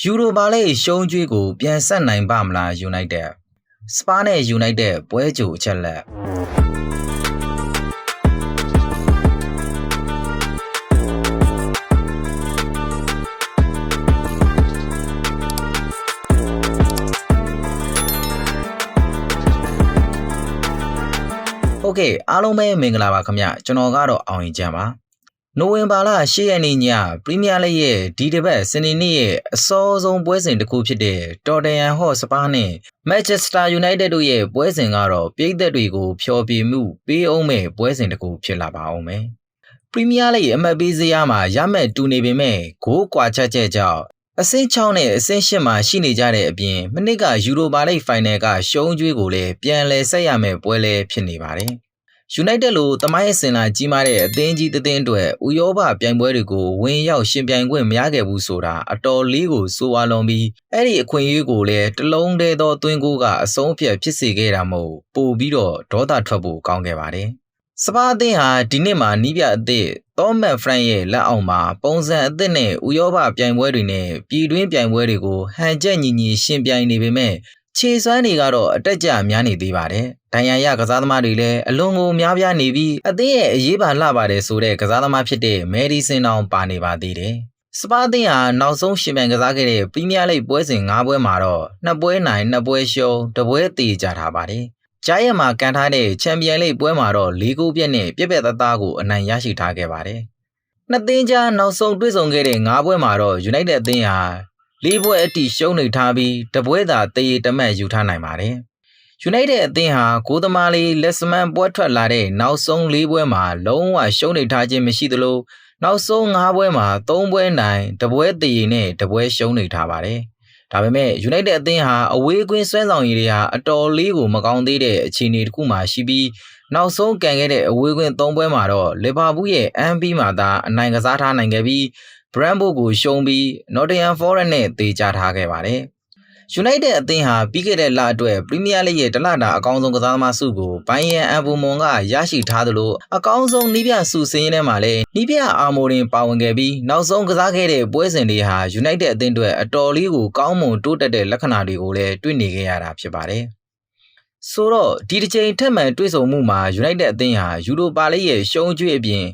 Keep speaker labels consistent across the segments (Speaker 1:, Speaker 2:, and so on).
Speaker 1: ယူရိုပါလေရှုံးကျွေးကိုပြန်ဆက်နိုင်ပါမလား United စပါနဲ့ United ပွဲကြိုအချက်လက် โอเคအားလုံးပဲမင်္ဂလာပါခင်ဗျကျွန်တော်ကတော့အောင်ရင်ကျန်ပါ နိုဝင်ဘာလ10ရက်နေ့ညပရီးမီးယားလိဂ်ရဲ့ဒီတစ်ပတ်စနေနေ့ရဲ့အစောဆုံးပွဲစဉ်တစ်ခုဖြစ်တဲ့တော်တန်ယန်ဟော့စပါးနဲ့မန်ချက်စတာယူနိုက်တက်တို့ရဲ့ပွဲစဉ်ကတော့ပြည်သက်တွေကိုဖျော်ဖြေမှုပေးအောင်မဲ့ပွဲစဉ်တစ်ခုဖြစ်လာပါအောင်မယ်ပရီးမီးယားလိဂ်အမတ်ပေးစရာမှာရမဲ့တူနေပေမဲ့ဂိုးကွာချက်ချက်ကြောင့်အဆင့်6နဲ့အဆင့်8မှာရှိနေကြတဲ့အပြင်မနစ်ကယူရိုပါလိဂ်ဖိုင်နယ်ကရှုံးကျွေးကိုလည်းပြန်လည်ဆက်ရမယ့်ပွဲလည်းဖြစ်နေပါတယ်။ United လိုတမိုင်းအစင်လာကြီးမားတဲ့အသင်းကြီးတစ်သင်းအတွက်ဥရောပပြိုင်ပွဲတွေကိုဝင်ရောက်ရှင်ပြိုင်ခွင့်မရခဲ့ဘူးဆိုတာအတော်လေးကိုစိုးဝါလွန်ပြီးအဲ့ဒီအခွင့်အရေးကိုလည်းတလုံးတည်းသောသွင်းကိုကအဆုံးအဖြတ်ဖြစ်စေခဲ့တာမို့ပို့ပြီးတော့ဒေါသထွက်ဖို့ကောင်းခဲ့ပါတယ်။စပါအသင်းဟာဒီနှစ်မှာနီးပြအသစ်သောမတ်ဖရန့်ရဲ့လက်အောက်မှာပုံစံအသစ်နဲ့ဥရောပပြိုင်ပွဲတွေနဲ့ပြည်တွင်းပြိုင်ပွဲတွေကိုဟန်ချက်ညီညီရှင်ပြိုင်နေပေမဲ့ ခြေစွမ်းတွေကတော့အတက်ကြများနေသေးပါတယ်။ဒိုင်ယန်ရကစားသမားတွေလည်းအလွန်ကိုများပြားနေပြီးအသင်းရဲ့အရေးပါလှပါတယ်ဆိုတဲ့ကစားသမားဖြစ်တဲ့မယ်ဒီဆင်တောင်ပါနေပါသေးတယ်။စပါးအသင်းဟာနောက်ဆုံးရှင်ပြိုင်ကစားခဲ့တဲ့ပရီးမီးယားလိဂ်ပွဲစဉ်၅ပွဲမှာတော့နှစ်ပွဲနိုင်နှစ်ပွဲရှုံးတစ်ပွဲတည်ကြထားပါတယ်။ဂျိုင်းရမှာကန်ထားတဲ့ချန်ပီယံလိဂ်ပွဲမှာတော့၄ဂိုးပြည့်နဲ့ပြက်ပြက်သားသားကိုအနိုင်ရရှိထားခဲ့ပါတယ်။နှစ်သင်းကြားနောက်ဆုံးတွေ့ဆုံခဲ့တဲ့၅ပွဲမှာတော့ United အသင်းဟာ လေးပွဲအတိရှုံးနေထားပြီးတပွဲသာတရေတမတ်ယူထားနိုင်ပါတယ်။ United အသင်းဟာကိုသမားလေးလက်စမန်ပွဲထွက်လာတဲ့နောက်ဆုံး၄ပွဲမှာလုံးဝရှုံးနေထားခြင်းမရှိသလိုနောက်ဆုံး၅ပွဲမှာ၃ပွဲနိုင်တပွဲတရေနဲ့တပွဲရှုံးနေထားပါတယ်။ဒါပေမဲ့ United အသင်းဟာအဝေးကွင်းဆွဲဆောင်ရည်တွေဟာအတော်လေးကိုမကောင်းသေးတဲ့အခြေအနေတစ်ခုမှရှိပြီးနောက်ဆုံးကန်ခဲ့တဲ့အဝေးကွင်း၃ပွဲမှာတော့လီဗာပူးရဲ့အန်ပီမှာသာအနိုင်ကစားထားနိုင်ခဲ့ပြီး ဘရန်ဘိုကိုရှုံးပြီး Nottingham Forest နဲ့တေချထားခဲ့ပါတယ်။ United အသင်းဟာပြီးခဲ့တဲ့လအတွက်ပရီးမီးယားလိဂ်ရဲ့တလတာအကောင်းဆုံးကစားသမားစုကိုဘိုင်ယန်အန်ဘူမွန်ကရရှိထားသလိုအကောင်းဆုံးနီးပြစုစင်းရင်းထဲမှာလည်းနီးပြအာမိုရင်ပါဝင်ခဲ့ပြီးနောက်ဆုံးကစားခဲ့တဲ့ပွဲစဉ်တွေဟာ United အသင်းအတွက်အတော်လေးကိုကောင်းမွန်တိုးတက်တဲ့လက္ခဏာတွေကိုလည်းတွေ့နေခဲ့ရတာဖြစ်ပါတယ်။ဆိုတော့ဒီတစ်ချိန်ထက်မှန်တွေ့ဆုံမှုမှာ United အသင်းဟာယူရိုပါလိဂ်ရဲ့ရှုံးကျွေးအပြင်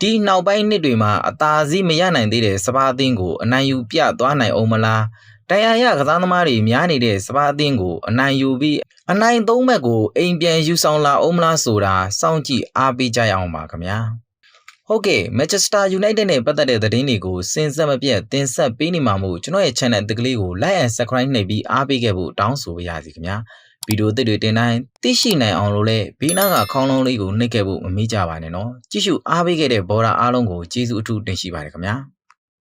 Speaker 1: ဒီနောက်ပိုင်းနှစ်တွေမှာအသာစီးမရနိုင်သေးတဲ့စပါးအသင်းကိုအနိုင်ယူပြသွားနိုင်အောင်မလားတရားရကစားသမားတွေများနေတဲ့စပါးအသင်းကိုအနိုင်ယူပြီးအနိုင်သုံးဘက်ကိုအိမ်ပြန်ယူဆောင်လာအောင်မလားဆိုတာစောင့်ကြည့်အားပေးကြရအောင်ပါခင်ဗျာဟုတ်ကဲ့ Manchester United နဲ့ပတ်သက်တဲ့သတင်းတွေကိုစဉ်ဆက်မပြတ်တင်ဆက်ပေးနေမှာမို့ကျွန်တော်ရဲ့ channel အသစ်ကလေးကို like and subscribe နှိပ်ပြီးအားပေးခဲ့ဖို့တောင်းဆိုပါရစေခင်ဗျာ ဗီဒီယိုသစ်တွေတင်တိုင်းသိရှိနိုင်အောင်လို့လည်းဘေးနားကခေါင်းလုံးလေးကိုနှိပ်ခဲ့ဖို့မမေ့ကြပါနဲ့နော်ကြည့်ရှုအားပေးခဲ့တဲ့ဘော်ဒါအားလုံးကိုကျေးဇူးအထူးတင်ရှိပါတယ်ခင်ဗျာ